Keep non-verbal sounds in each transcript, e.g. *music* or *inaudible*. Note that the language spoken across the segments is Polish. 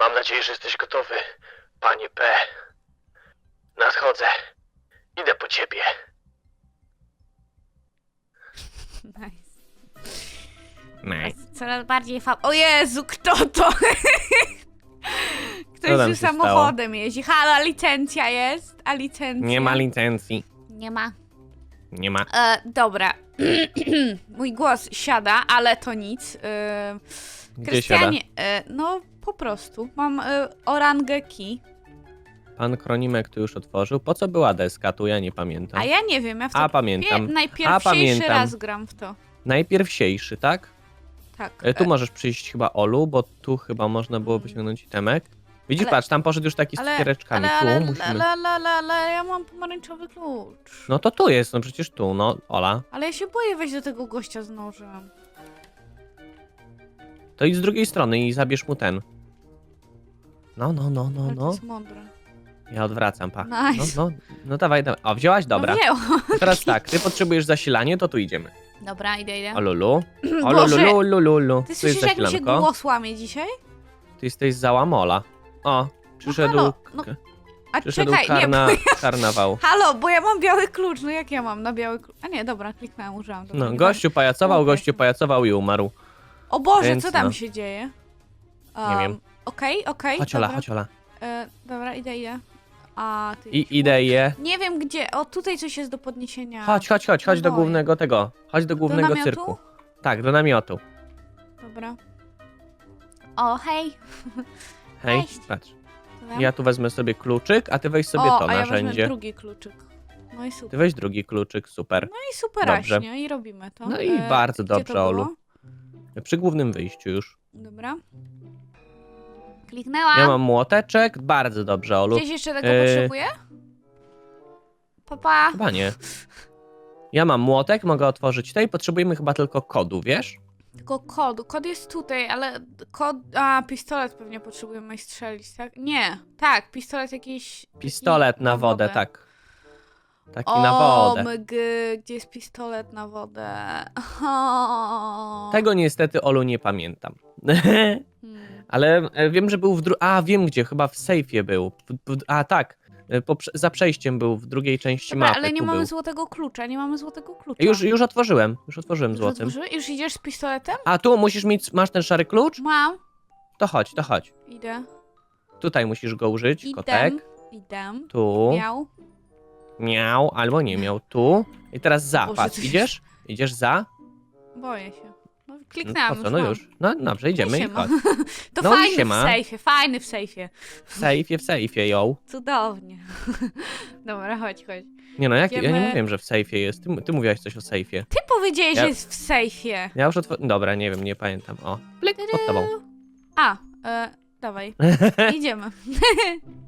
Mam nadzieję, że jesteś gotowy, panie P. Nadchodzę. Idę po ciebie. Nice. Nice. Coraz bardziej fa... O Jezu, kto to? *laughs* Co Ktoś tam tu się stało? samochodem jeździ. Halo, a licencja jest? A licencja? Nie ma licencji. Nie ma. Nie ma. E, dobra. *clears throat* Mój głos siada, ale to nic. E, Gdzie siada? Krystianie, e, no po prostu. Mam e, orangę key, Pan Kronimek tu już otworzył. Po co była deska? Tu ja nie pamiętam. a ja nie wiem, ja w to A, pamiętam. pie- A, najpierwszy pamiętam. raz gram w to. Najpierwsiejszy, tak? Tak. E, Tu możesz przyjść chyba Olu, bo tu chyba można było wyciągnąć itemek. Widzisz, Ale- patrz, tam poszedł już taki z ale, cukiereczkami. ale, Tu ale, musimy... ale, ale, ale, ale ja mam pomarańczowy klucz. No to tu jest, no przecież tu, no, Ola. Ale ja się boję wejść do tego gościa z nożem. To idź z drugiej strony i zabierz mu ten. No, no, no, no, Ale to no. jest mądre. Ja odwracam, pa. No, Nice. no, no dawaj, dawaj. O, wzięłaś? Dobra. No wzięłam. To teraz tak, ty potrzebujesz zasilanie, to tu idziemy. Dobra, idę, idę. O lulu. *clears throat* O Boże, lulu, lulu, lulu. Ty Tu jest słyszysz jak mi się zasilanko. głos łamie dzisiaj? Ty jesteś załamola. O, przyszedł, halo, no, A przyszedł czekaj, nie, karna, bo ja... karnawał. Halo, bo ja mam biały klucz, no jak ja mam na biały klucz? A nie, dobra, kliknąłem, użyłam. Dobra, No, nie gościu pajacował, gościu pajacował i umarł. O Boże, więc co tam no. się dzieje? Nie wiem. Um, Okej, okej, Chodź Ola, dobra. chodź Ola. E, dobra, idę, idę. A, ty I idę je. Nie wiem gdzie, o tutaj coś jest do podniesienia. Chodź, chodź, chodź, chodź do głównego tego. Chodź do głównego namiotu? cyrku. Tak, do namiotu. Dobra. O, hej. *laughs* Hej, Cześć. patrz. Ja tu wezmę sobie kluczyk, a ty weź sobie o, to a ja wezmę drugi kluczyk. No i Ty super. weź drugi kluczyk, super. No i super Dobrze. i robimy to. No i E, bardzo gdzie dobrze, to Olu. Przy głównym wyjściu już. Dobra. Kliknęłam. Ja mam młoteczek, bardzo dobrze, Olu. Gdzieś jeszcze tego E, potrzebuję? Papa. Chyba nie. Ja mam młotek, mogę otworzyć tutaj. Potrzebujemy chyba tylko kodu, wiesz? Tylko kod. Kod jest tutaj, ale kod... A, pistolet pewnie potrzebujemy strzelić, tak? Nie. Tak, pistolet jakiś... Pistolet na wodę, tak. Taki na wodę. mgy, gdzie jest pistolet na wodę? *laughs* O. Tego niestety, Olu, nie pamiętam. *laughs* Hmm. Ale e, wiem, że był w dru... A, wiem gdzie, chyba w sejfie był. W, w, a, tak. E, Po, prze- za przejściem był w drugiej części Dobra, mapy. ale nie tu mamy był. złotego klucza, nie mamy złotego klucza. Już, już otworzyłem, już otworzyłem Już złotym. otworzyłeś? Już idziesz z pistoletem? A tu musisz mieć, masz ten szary klucz? Mam. To chodź, to chodź. Idę. Tutaj musisz go użyć, Idę. kotek. Idę. Tu. Miał. Miał, albo nie miał. Tu. I teraz za, Boże, patrz, idziesz? Idziesz za? Boję się. No, No, kliknęłam po co? No mam. już. No dobrze, idziemy i siema. chodź. *laughs* To No i fajny w siema. sejfie, fajny w sejfie. W sejfie, w sejfie, ją. Cudownie. *laughs* Dobra, chodź, chodź. Nie no, jak, ja nie Idziemy. mówiłem, że w sejfie jest. Ty, ty mówiłaś coś o sejfie. Ty powiedziałeś, Ja- że jest w sejfie. Ja już otworzyłem. Dobra, nie wiem, nie pamiętam. O, plik, pod tobą. A, e, dawaj. *laughs* Idziemy.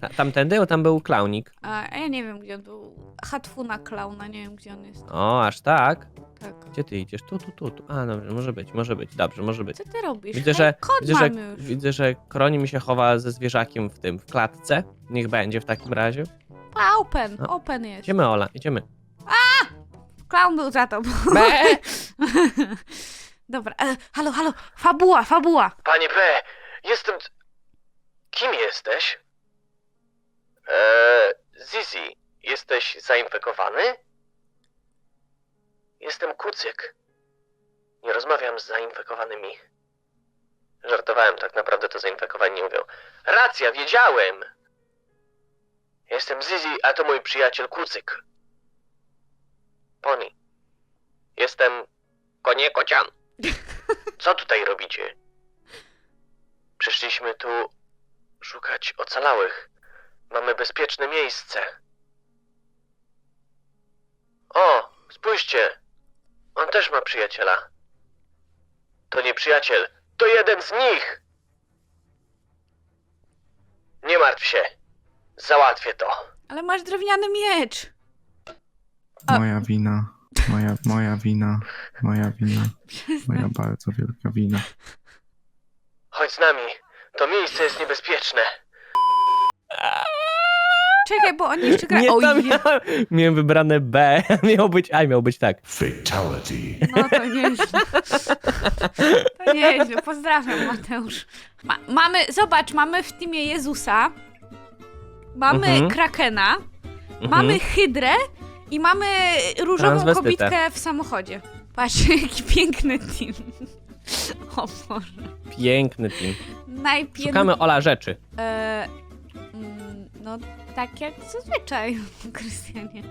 Ta- Tamtędy, bo tam był klaunik. A, a ja nie wiem, gdzie on był. Hatfuna klauna, nie wiem, gdzie on jest. O, aż tak? Tak. Gdzie ty idziesz? Tu, tu, tu, tu. A, dobrze, może być, może być. Dobrze, może być. Co ty robisz? Widzę, Hej, że, kod widzę, że, mamy już. widzę, że Kroni mi się chowa ze zwierzakiem w tym, w klatce. Niech będzie w takim razie. A, open, No. open jest. Idziemy, Ola, idziemy. Clown był za tobą. Be! *laughs* Dobra, e, halo, halo, fabuła, fabuła. Panie P, jestem... c- Kim jesteś? Eee, Zizi, jesteś zainfekowany? Jestem kucyk. Nie rozmawiam z zainfekowanymi. Żartowałem, tak naprawdę to zainfekowani mówią. Racja, wiedziałem! Jestem Zizi, a to mój przyjaciel kucyk. Poni. Jestem... Konie kocian. *laughs* Co tutaj robicie? Przyszliśmy tu szukać ocalałych. Mamy bezpieczne miejsce. O, spójrzcie. On też ma przyjaciela. To nie przyjaciel, to jeden z nich. Nie martw się. Załatwię to. Ale masz drewniany miecz. A- Moja wina, moja, moja wina, moja wina, moja *laughs* bardzo wielka wina. Chodź z nami. To miejsce jest niebezpieczne. Czekaj, bo oni jeszcze grają. Nie, Oj, miałem, miałem wybrane B, *laughs* miał być A, miał być tak. Fatality. No to nieźle. To nieźle. Pozdrawiam, Mateusz. Ma, mamy, zobacz, mamy w teamie Jezusa, mamy Mhm. Krakena, Mhm. mamy Hydrę i mamy różową Transwestytę. kobitkę w samochodzie. Patrz, *laughs* jaki piękny team. *laughs* O Boże. Piękny team. Najpiękniejszy. Szukamy Ola rzeczy. E, mm, no, tak jak zazwyczaj, *laughs* Krystianie.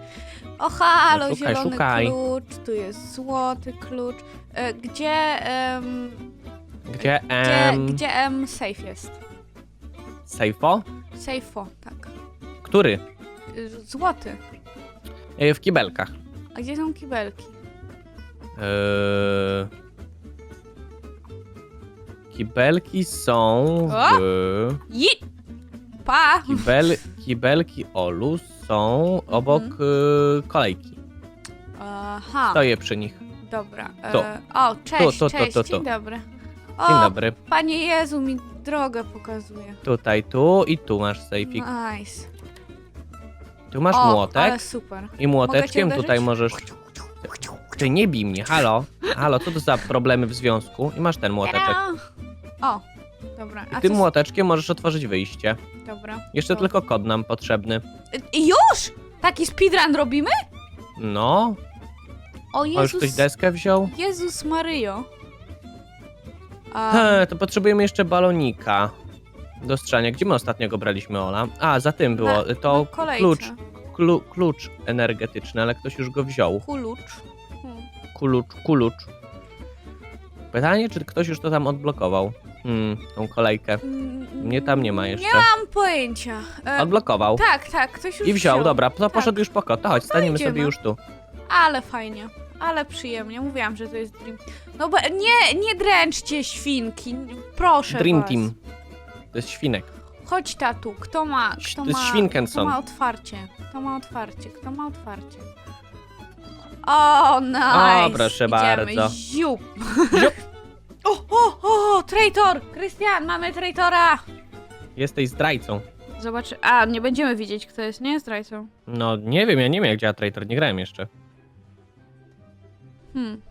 O, halo, No, szukaj, zielony szukaj. klucz, tu jest złoty klucz. E, gdzie, em, Gdzie gdzie, em, gdzie em, safe jest? Sejfo? Safeo, tak. Który? Y, Złoty. E, W kibelkach. A gdzie są kibelki? Eee, Kibelki są O! w... Pa! Kibel, *laughs* kibelki Olu są obok Mhm. e, kolejki. Aha, Stoję przy nich. dobra. E, o, cześć, tu, tu, cześć, tu, tu. dzień dobry. O, Dzień dobry. Panie Jezu, mi drogę pokazuje. Tutaj, tu i tu masz sejfik. Nice. Tu masz o, młotek ale super. i młoteczkiem Mogę cię tutaj uderzyć? możesz... Ty nie bij mnie, halo? Halo, co to za problemy w związku? I masz ten młoteczek. Ta-da! O, dobra. I A tym co z- młoteczkiem możesz otworzyć wyjście. Dobra. Jeszcze tylko kod nam potrzebny. Y, Już? Taki speedrun robimy? No, O a już Jezus, ktoś deskę wziął? Jezus Maryjo. A, He, to potrzebujemy jeszcze balonika do strzelania. Gdzie my ostatnio go braliśmy, Ola? A, za tym było. na- to na kolejce. klucz, klu, klucz energetyczny, ale ktoś już go wziął. Kulucz. Hmm. Klucz, klucz. Pytanie, czy ktoś już to tam odblokował? Hmm, tą kolejkę. Mm, Mnie tam nie ma jeszcze. Nie mam pojęcia. E, Odblokował. tak, tak, ktoś już I wziął, dobra, to Tak. poszedł już po. To chodź, staniemy idziemy. sobie już tu. Ale fajnie. Ale przyjemnie. Mówiłam, że to jest Dream. No bo nie, nie dręczcie świnki. Proszę Dream was. Team. To jest świnek. Chodź tatu, kto ma, Ś- kto to jest ma, Świnkenson. kto ma otwarcie, kto ma otwarcie, kto ma otwarcie. O, nice! O, proszę Idziemy. bardzo. Ziup. Ziup. *laughs* O, o, o, traitor! Krystian, mamy traitora! Jesteś zdrajcą. Zobacz, a, nie będziemy widzieć, kto jest, nie? Zdrajcą. No, nie wiem, ja nie wiem jak działa Traitor, nie grałem jeszcze. Hmm,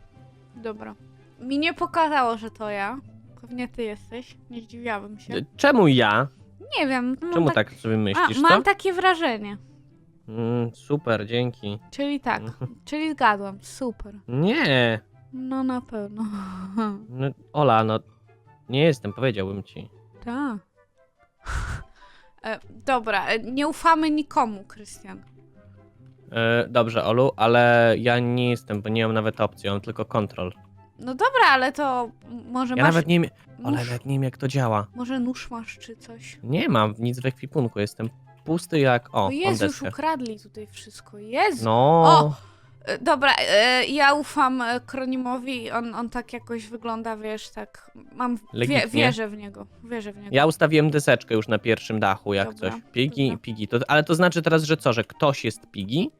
dobra. Mi nie pokazało, że to ja. Pewnie ty jesteś, nie zdziwiłabym się. Czemu ja? Nie wiem. Mam Czemu tak sobie myślisz, a, Mam takie wrażenie. Mm, super, dzięki. Czyli tak, czyli zgadłam, super. Nie, No na pewno. *laughs* no, Ola, no nie jestem, powiedziałbym ci. Tak. *laughs* E, dobra, e, nie ufamy nikomu, Krystian. E, dobrze, Olu, ale ja nie jestem, bo nie mam nawet opcji, mam tylko kontrol. No dobra, ale to m- może Ja masz... nawet nie wiem, Ola, nóż, nawet nie wiem jak to działa. Może nóż masz czy coś? Nie mam nic w ekwipunku, jestem pusty jak, o, O Jezu, już deskę. ukradli tutaj wszystko. Jezu. No, O! Dobra, e, ja ufam e, Kronimowi, on, on tak jakoś wygląda, wiesz, tak... Mam... Wie, wierzę w niego, wierzę w niego. ja ustawiłem deseczkę już na pierwszym dachu, jak Dobra, coś. Pigi, pigi, to, ale to znaczy teraz, że co, że ktoś jest pigi?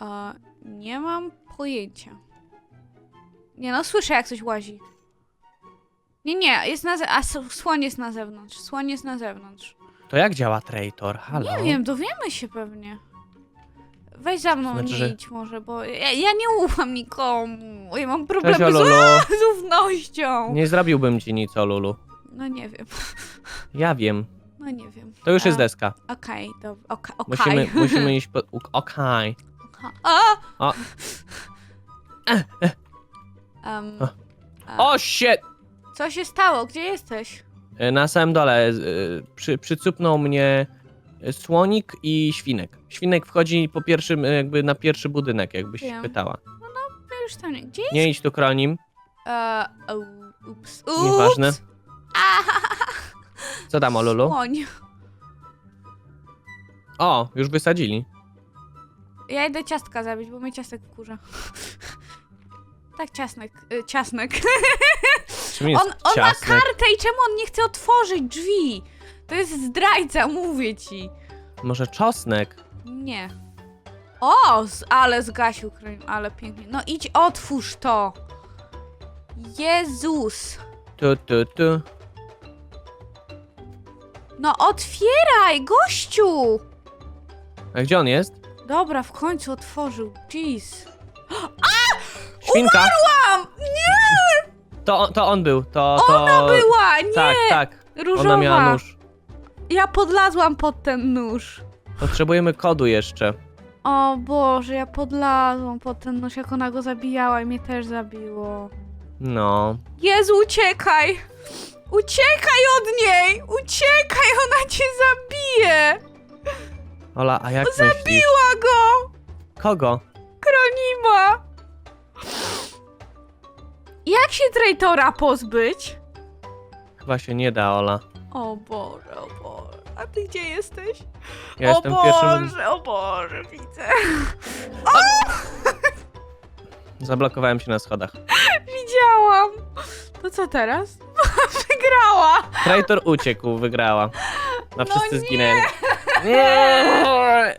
E, nie mam pojęcia. Nie no, słyszę jak coś łazi. Nie, nie, jest na a słoń jest na zewnątrz, słoń jest na zewnątrz. To jak działa Traitor? Halo? Nie wiem, dowiemy się pewnie. Weź za mną, Znaczy, nie że- idź może, bo ja, ja nie ufam nikomu. Ja mam Cześć, problemy z, Olulu. *laughs* z ufnością. Nie zrobiłbym ci nic, Olulu. No nie wiem, *laughs* Ja wiem. no nie wiem. To już jest E, deska. Okej, dobra, okej. okej. Musimy, *laughs* musimy iść po... u- Okej. A! O. Em, O. a, O, shit! Co się stało? Gdzie jesteś? E, Na samym dole y, przy, przycupnął mnie e, słonik i świnek. Świnek wchodzi po pierwszym, e, jakby na pierwszy budynek, jakbyś Wiem. pytała. Ja już tam nie. Gdzie jest? Nie idź tu, Kronim. E, ups. Ups. Nieważne. *laughs* Co tam, Olulu? słoń. O, już wysadzili. Ja idę ciastka zabić, bo mnie ciastek wkurza. *laughs* Tak, ciasnek. Y, ciasnek. Czym jest On, on ma ciasnek? kartę i czemu on nie chce otworzyć drzwi? To jest zdrajca, mówię ci. Może czosnek? Nie. O, z, ale zgasił krem, ale pięknie. No idź, otwórz to. Jezus. Tu, tu, tu. No otwieraj, gościu. A gdzie on jest? Dobra, w końcu otworzył. Jeez. Świnka! Mam! Nie! To, to on był, to... to... Ona była! Nie! Tak, tak. Różowa. Ona miała nóż. Ja podlazłam pod ten nóż. Potrzebujemy kodu jeszcze. O Boże, ja podlazłam pod ten nóż, jak ona go zabijała i mnie też zabiło. No. Jezu, uciekaj! Uciekaj od niej! Uciekaj, ona cię zabije! Ola, a jak myślisz? Zabiła go! Kogo? Kronima! Jak się traitora pozbyć? Chyba się nie da, Ola. O Boże, o Boże. A ty gdzie jesteś? Ja o jestem w Boże, pierwszym... o Boże, widzę. *laughs* Zablokowałem się na schodach. Widziałam. To co teraz? *laughs* Wygrała! Traitor uciekł, wygrała. A No wszyscy nie. zginęli. *laughs* Nie!